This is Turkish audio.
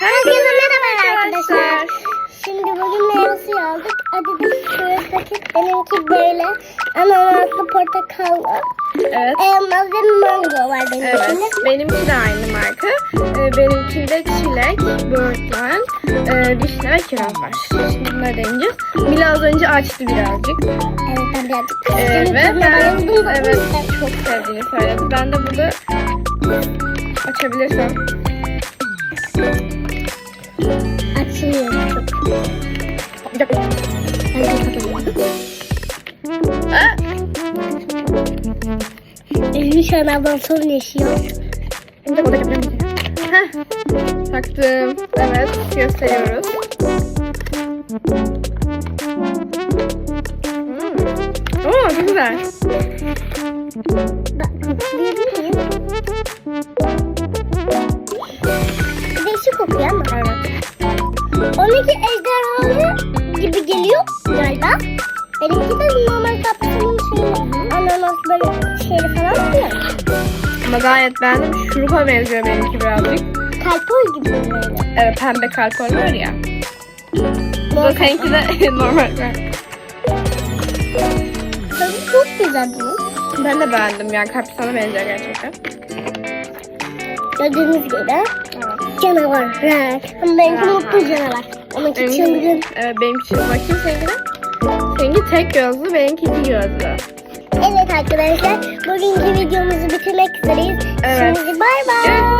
Herkese merhaba arkadaşlar. Şimdi bugün meyve suyu aldık. Adidas şöyle paket. Benimki böyle ananaslı portakallı. Evet. Elmas ve mango var Evet. benimkinde. Benimki de aynı marka. Ee, benimkinde çilek, böğürtlen, e, vişne ve kiraz var. Şimdi bunları deneyeceğiz. Mila az önce açtı birazcık. Evet ben birazcık Ee, ve ben evet çok sevdiğini söyledi. Ben de burada açabilirsem. Açılıyor çok. Bir dakika. Elini şu an yaşıyor. Taktım. Evet gösteriyoruz. Hmm. Oo güzel. Bak, koklayabilir miyim? Değişik kokuyor ama. Onunki ejderhalı gibi geliyor galiba. Benimki de normal kapsülün şeyi, ananas böyle şeyli falan diyor. Ama gayet beğendim. Şurupa benziyor benimki birazcık. Kalpol gibi böyle. Evet pembe kalkon var ya. Bu seninki de normal. Tadı çok güzel bunun. Ben de beğendim yani kapsana benziyor gerçekten. Gördüğünüz gibi. Canavar. Ha. Ama benimki mutlu canavar. Onunki Benimki- çılgın. Evet benimki çılgın. Bakayım seninkine. Seninki tek gözlü, benimki iki gözlü. Evet arkadaşlar bugünkü videomuzu bitirmek üzereyiz. Evet. Şimdi bay bay.